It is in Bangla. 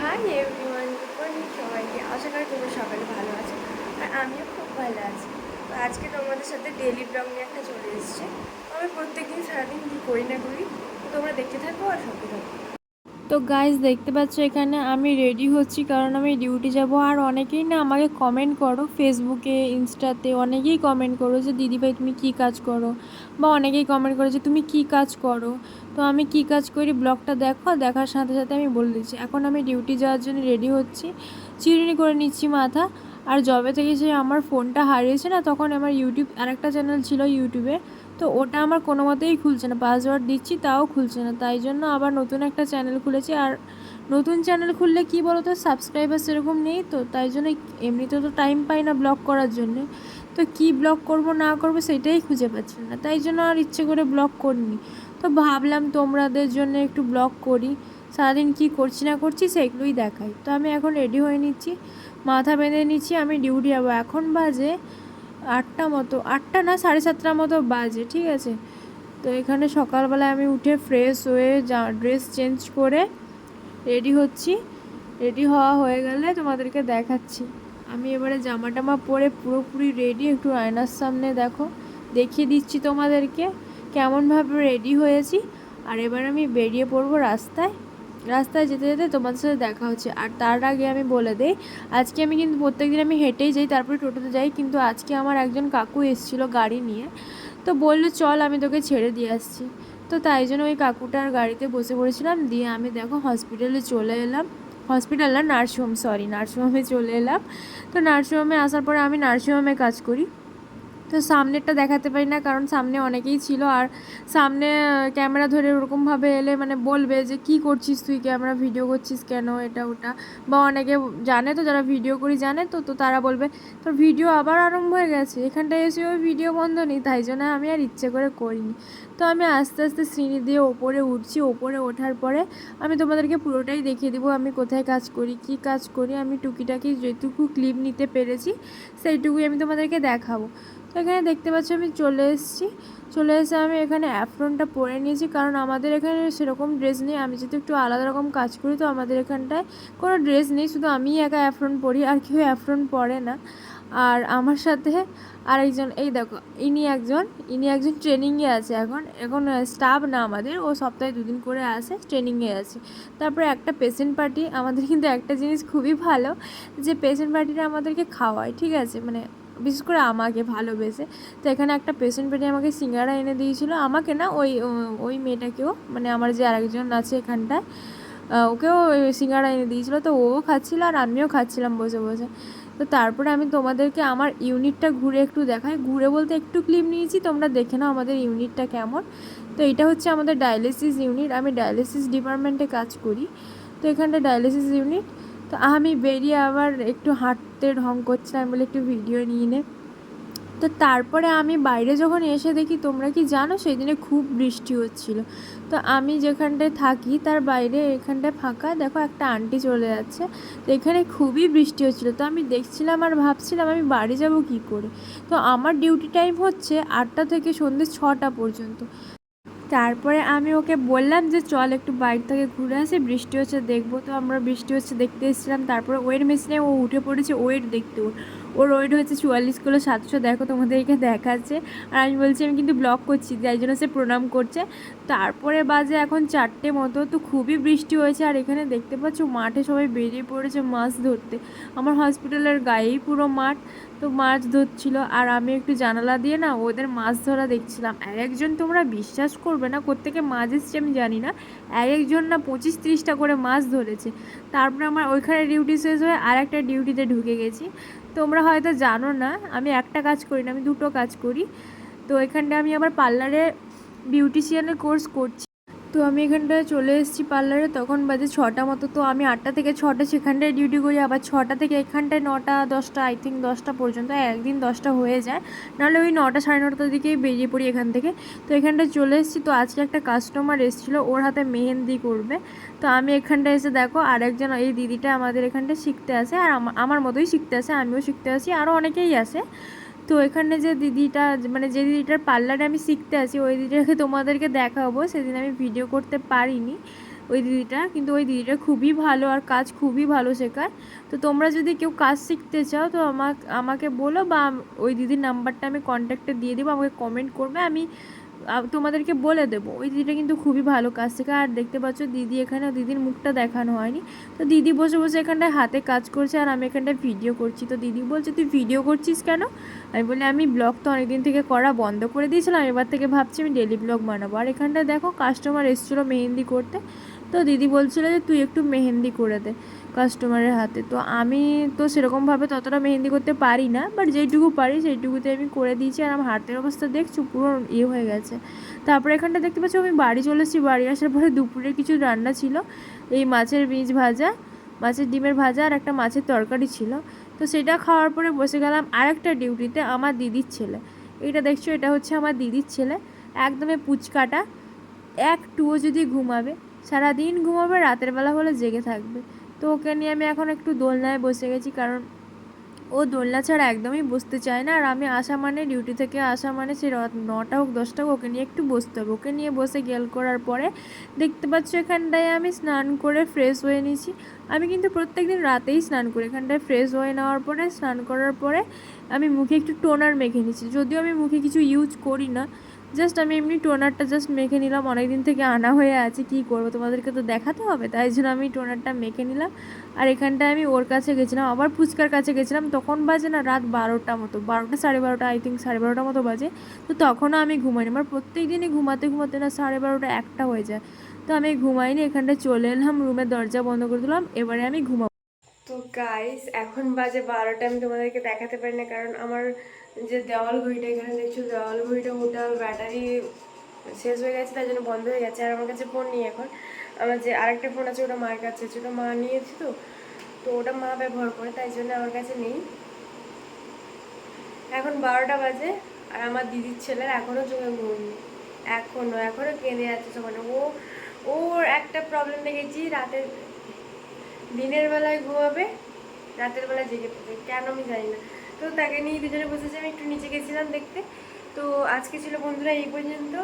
হাই এভরিওয়ান গুড সবাইকে আশা করি তোমরা সকালে ভালো আছো আর আমিও খুব ভালো আছি। তো আজকে তোমাদের সাথে ডেলি ব্লগ নিয়ে একটা চলে এসছে। আমি প্রত্যেকদিন সারাদিন কী করি না করি, তোমরা দেখতে থাকো আর সঙ্গে থাকো। তো গাইজ দেখতে পাচ্ছ এখানে আমি রেডি হচ্ছি, কারণ আমি ডিউটি যাব। আর অনেকেই না আমাকে কমেন্ট করো ফেসবুকে ইনস্টাতে অনেকেই কমেন্ট করো যে দিদিভাই তুমি কি কাজ করো? বা অনেকেই কমেন্ট করো যে, তুমি কি কাজ করো? তো আমি কি কাজ করি? ব্লগটা দেখো, দেখার সাথে সাথে আমি বলে দিচ্ছি। এখন আমি ডিউটি যাওয়ার জন্য রেডি হচ্ছি। চিরুনি করে নিচ্ছি মাথা। আর জবে থেকে যে আমার ফোনটা হারিয়েছে না, তখন আমার ইউটিউব আরেকটা চ্যানেল ছিল ইউটিউবে তো ওটা আমার কোনো মতেই খুলছে না। পাসওয়ার্ড দিচ্ছি, তাও খুলছে না। তাই জন্য আবার নতুন একটা চ্যানেল খুলেছি। আর নতুন চ্যানেল খুললে কি বলো তো সাবস্ক্রাইবার সেরকম নেই তো, তাই জন্য এমনিতে তো টাইম পাই না ব্লগ করার জন্য। তো কি ব্লগ করব, না করব সেটাই খুঁজে পাচ্ছি না। তাই জন্য আর ইচ্ছে করে ব্লগ করিনি। তো ভাবলাম তোমাদের জন্য একটু ব্লগ করি। সারাদিন কি করছি, না করছি সেগুলোই দেখাই। তো আমি এখন রেডি হয়ে নিচ্ছি। মাথা বেঁধে নিচ্ছি, আমি ডিউটি যাব। এখন বাজে আটটা মতো, আটটা না, সাড়ে সাতটার মতো বাজে, ঠিক আছে? তো এখানে সকালবেলায় আমি উঠে ফ্রেশ হয়ে যা ড্রেস চেঞ্জ করে রেডি হচ্ছি। রেডি হওয়া হয়ে গেলে তোমাদেরকে দেখাচ্ছি। আমি এবারে জামা টামা পরে পুরোপুরি রেডি একটু আয়নার সামনে দেখো, দেখিয়ে দিচ্ছি তোমাদেরকে। কেমনভাবে রেডি হয়েছি। আর এবার আমি বেরিয়ে পড়ব রাস্তায়। রাস্তায় যেতে যেতে তোমাদের সাথে দেখা হচ্ছে। আর তার আগে আমি বলে দেই, আজকে আমি কিন্তু প্রত্যেকদিন আমি হেঁটেই যাই, তারপরে টোটোতে যাই, কিন্তু আজকে আমার একজন কাকু এসেছিল গাড়ি নিয়ে। তো বলল, চল, আমি তোকে ছেড়ে দিয়ে আসছি। তো তাই জন্য ওই কাকুটার গাড়িতে বসে পড়েছিলাম। দিয়ে আমি দেখো হসপিটালে চলে এলাম। হসপিটাল না নার্সিংহোম সরি নার্সিংহোমে চলে এলাম। তো নার্সিংহোমে আসার পরে আমি নার্সিংহোমে কাজ করি। তো সামনেরটা দেখাতে পারি না, কারণ সামনে অনেকেই ছিল আর সামনে ক্যামেরা ধরে ওরকমভাবে এলে মানে বলবে যে, কি করছিস তুই? ক্যামেরা ভিডিও করছিস কেন? এটা, ওটা? বা অনেকে জানে তো, যারা ভিডিও করি জানে তো তো তারা বলবে, তোর ভিডিও আবার আরম্ভ হয়ে গেছে, এখানটায় এসে ওই ভিডিও বন্ধ নেই, তাই জন্য আমি আর ইচ্ছে করে করিনি। তো আমি আস্তে আস্তে সিঁড়ি দিয়ে ওপরে উঠছি, ওপরে ওঠার পরে আমি তোমাদেরকে পুরোটাই দেখিয়ে দেবো, আমি কোথায় কাজ করি, কি কাজ করি, আমি টুকিটাকি যেটুকু ক্লিপ নিতে পেরেছি, সেইটুকুই আমি তোমাদেরকে দেখাবো। তো এখানে দেখতে পাচ্ছি আমি চলে এসেছি। চলে এসে আমি এখানে অ্যাফ্রনটা পরে নিয়েছি কারণ আমাদের এখানে সেরকম ড্রেস নেই। আমি যেহেতু একটু আলাদা রকম কাজ করি, তো আমাদের এখানটায় কোনো ড্রেস নেই। শুধু আমিই একা অ্যাফ্রন পরি আর কেউ অ্যাফ্রন পরে না। আর আমার সাথে আরেকজন, এই দেখো, ইনি একজন ইনি একজন ট্রেনিংয়ে আছে এখন। এখন স্টাফ না আমাদের। ও সপ্তাহে দুদিন করে আসে ট্রেনিংয়ে আছে। তারপরে একটা পেশেন্ট পার্টি আমাদের কিন্তু একটা জিনিস খুবই ভালো যে পেশেন্ট পার্টিরা আমাদেরকে খাওয়ায়, ঠিক আছে? মানে বিশেষ করে আমাকে ভালোবেসে। তো এখানে একটা পেশেন্ট পেটে আমাকে সিঙ্গারা এনে দিয়েছিল। আমাকে না ওই ওই মেয়েটাকেও মানে আমার যে আরেকজন আছে এখানটায় ওকেও সিঙ্গারা এনে দিয়েছিলো। তো ও খাচ্ছিলো আর আমিও খাচ্ছিলাম বসে বসে। তো তারপরে আমি তোমাদেরকে আমার ইউনিটটা ঘুরে একটু দেখাই। ঘুরে বলতে একটু ক্লিপ নিয়েছি, তোমরা দেখে নাও আমাদের ইউনিটটা কেমন। তো এটা হচ্ছে আমাদের ডায়ালিসিস ইউনিট। আমি ডায়ালিসিস ডিপার্টমেন্টে কাজ করি। তো এখানটা ডায়ালিসিস ইউনিট। তো আমি বেরিয়ে আবার একটু হাঁটতে ঢং করছিলাম বলে একটু ভিডিও নিয়ে নে। তো তারপরে আমি বাইরে যখন এসে দেখি, তোমরা কি জানো? সেই দিনে খুব বৃষ্টি হচ্ছিল। তো আমি যেখানটায় থাকি, তার বাইরে এখানটায় ফাঁকা, দেখো একটা আন্টি চলে যাচ্ছে। তো এখানে খুবই বৃষ্টি হচ্ছিল। তো আমি দেখছিলাম আর ভাবছিলাম, আমি বাড়ি যাব কি করে? তো আমার ডিউটি টাইম হচ্ছে আটটা থেকে সন্ধ্যে ছটা পর্যন্ত। তারপরে আমি ওকে বললাম যে, চল একটু বাইক থেকে ঘুরে আসি, বৃষ্টি হচ্ছে, দেখব তো আমরা। বৃষ্টি হচ্ছে দেখতে এসেছিলাম, তারপরে ওয়েট মেশিনে ও উঠে পড়েছে, ওয়েট দেখতে ওর ওয়েট হচ্ছে চুয়াল্লিশ কিলো সাতশো, দেখো তোমাদেরকে দেখাচ্ছে। আর আমি বলছি, আমি কিন্তু ব্লক করছি যাই জন্য সে প্রণাম করছে। তারপরে বাজে এখন চারটে মতো, তো খুবই বৃষ্টি হয়েছে। আর এখানে দেখতে পাচ্ছ, মাঠে সবাই বেরিয়ে পড়েছে মাছ ধরতে। আমার হসপিটালের গায়েই পুরো মাঠ, তো মাছ ধরছিল। আর আমি একটু জানালা দিয়ে না ওদের মাছ ধরা দেখছিলাম। এক একজন তোমরা বিশ্বাস করবে না, কোত্থেকে মাছ এসছে আমি জানি না। এক একজন না পঁচিশ তিরিশটা করে মাছ ধরেছে। তারপরে আমার ওইখানে ডিউটি শেষ হয়ে আর একটা ডিউটিতে ঢুকে গেছি। তোমরা হয়তো জানো না, আমি একটা কাজ করি না, আমি দুটো কাজ করি। তো এখানটা আমি আমার পার্লারে বিউটিশিয়ানের কোর্স করছি। তো আমি এখানটায় চলে এসেছি পার্লারে, তখন বাজে ছটা মতো। তো আমি আটটা থেকে ছটা সেখানটায় ডিউটি করি, আবার ছটা থেকে এখানটায় নটা, দশটা আই থিঙ্ক দশটা পর্যন্ত, একদিন দশটা হয়ে যায়। নাহলে ওই নটা সাড়ে নটার দিকেই বেরিয়ে পড়ি এখান থেকে। তো এখানটায় চলে এসেছি, তো আজকে একটা কাস্টমার এসেছিল, ওর হাতে মেহেন্দি করবে। তো আমি এখানটায় এসে দেখো, আরেকজন এই দিদিটা আমাদের এখানটায় শিখতে আসে, আর আমার মতোই শিখতে আসে, আমিও শিখতে আসি আরও অনেকেই আসে। তো এখানে যে দিদিটা মানে যে দিদিটার পার্লারে আমি শিখতে আছি ওই দিদিটাকে তোমাদেরকে দেখাবো। সেদিন আমি ভিডিও করতে পারিনি ওই দিদিটা, কিন্তু ওই দিদিটা খুবই ভালো আর কাজ খুবই ভালো শেখায়। তো তোমরা যদি কেউ কাজ শিখতে চাও, তো আমাকে আমাকে বলো বা ওই দিদির নাম্বারটা আমি কন্ট্যাক্টে দিয়ে দেবো, আমাকে কমেন্ট করবে। আমি তোমাদেরকে বলে দেবো। ওই দিদিটা কিন্তু খুবই ভালো কাজ শেখা আর দেখতে পাচ্ছ দিদি এখানে, দিদির মুখটা দেখানো হয়নি। তো দিদি বসে বসে এখানটায় হাতে কাজ করছে আর আমি এখানটায় ভিডিও করছি। তো দিদি বলছে, তুই ভিডিও করছিস কেন? আমি বলি, আমি ব্লগ তো অনেকদিন থেকে করা বন্ধ করে দিয়েছিলাম। এবার থেকে ভাবছি আমি ডেলি ব্লগ বানাবো। আর এখানটায় দেখো কাস্টমার এসেছিল মেহেন্দি করতে। তো দিদি বলছিল যে, তুই একটু মেহেন্দি করে দে কাস্টমারের হাতে। তো আমি তো সেরকমভাবে ততটা মেহেন্দি করতে পারি না বাট যেইটুকু পারি সেইটুকুতে আমি করে দিয়েছি। আর আমার হাতের অবস্থা দেখছ, পুরো ইয়ে হয়ে গেছে। তারপরে এখানটা দেখতে পাচ্ছ, আমি বাড়ি চলে এসেছি। বাড়ি আসার পরে দুপুরে কিছু রান্না ছিল। এই মাছের বীজ ভাজা, মাছের ডিমের ভাজা আর একটা মাছের তরকারি ছিল। তো সেটা খাওয়ার পরে বসে গেলাম আরেকটা ডিউটিতে আমার দিদির ছেলে। এইটা দেখছ, এটা হচ্ছে আমার দিদির ছেলে। একদমই পুচকাটা, এক টুও যদি ঘুমাবে সারাদিন ঘুমাবে, রাতের বেলা হলে জেগে থাকবে। তো ওকে নিয়ে আমি এখন একটু দোলনায় বসে গেছি, কারণ ও দোলনা ছাড়া একদমই বসতে চায় না। আর আমি আসা মানে ডিউটি থেকে আসা মানে সে নটা হোক, দশটা হোক, ওকে নিয়ে একটু বসতে হবে। ওকে নিয়ে বসে গেল করার পরে দেখতে পাচ্ছ এখানটায় আমি স্নান করে ফ্রেশ হয়ে নিয়েছি। আমি কিন্তু প্রত্যেক দিন রাতেই স্নান করি। এখানটায় ফ্রেশ হয়ে নেওয়ার পরে, স্নান করার পরে আমি মুখে একটু টোনার মেখে নিয়েছি। যদিও আমি মুখে কিছু ইউজ করি না জাস্ট আমি এমনি টোনারটা জাস্ট মেখে নিলাম। অনেক দিন থেকে আনা হয়ে আছে, কি করব? তোমাদেরকে তো দেখাতে হবে, তাই জন্য আমি টোনারটা মেখে নিলাম। আর এখানটায় আমি ওর কাছে গেছিলাম, আবার ফুচকার কাছে গেছিলাম। তখন বাজে না রাত বারোটা মতো, বারোটা সাড়ে বারোটা আই থিঙ্ক সাড়ে বারোটা মতো বাজে। তো তখনও আমি ঘুমাইনি। আমার প্রত্যেক দিনই ঘুমাতে ঘুমাতে না সাড়ে বারোটা, একটা হয়ে যায়। তো আমি ঘুমাইনি, এখানটায় চলে এলাম, রুমের দরজা বন্ধ করে দিলাম, এবারে আমি ঘুমাবো। তো গাইস এখন বাজে বারোটা, আমি তোমাদেরকে দেখাতে পারি না, কারণ আমার যে দেওয়াল ঘড়িটা, এখানে দেখছ দেওয়াল ঘড়িটা ওটার ব্যাটারি শেষ হয়ে গেছে তাই জন্য বন্ধ হয়ে গেছে। আর আমার কাছে ফোন নেই এখন। আমার যে আরেকটা ফোন আছে, ওটা মার কাছে আছে, ওটা মা নিয়েছি তো। তো ওটা মা ব্যবহার করে, তাই জন্য আমার কাছে নেই। এখন বারোটা বাজে, আর আমার দিদির ছেলের এখনও চোখে ঘুম নেই। এখনও এখনও কেঁদে যাচ্ছে সবাই। ও, ওর একটা প্রবলেম দেখেছি, রাতের, দিনের বেলায় ঘুমাবে, রাতের বেলায় জেগে থাকবে কেন আমি জানি না। তো তাকে নিয়ে দুজনে বসেছি, আমি একটু নিচে গেছিলাম দেখতে। তো আজকে ছিল বন্ধুরা এই পর্যন্ত।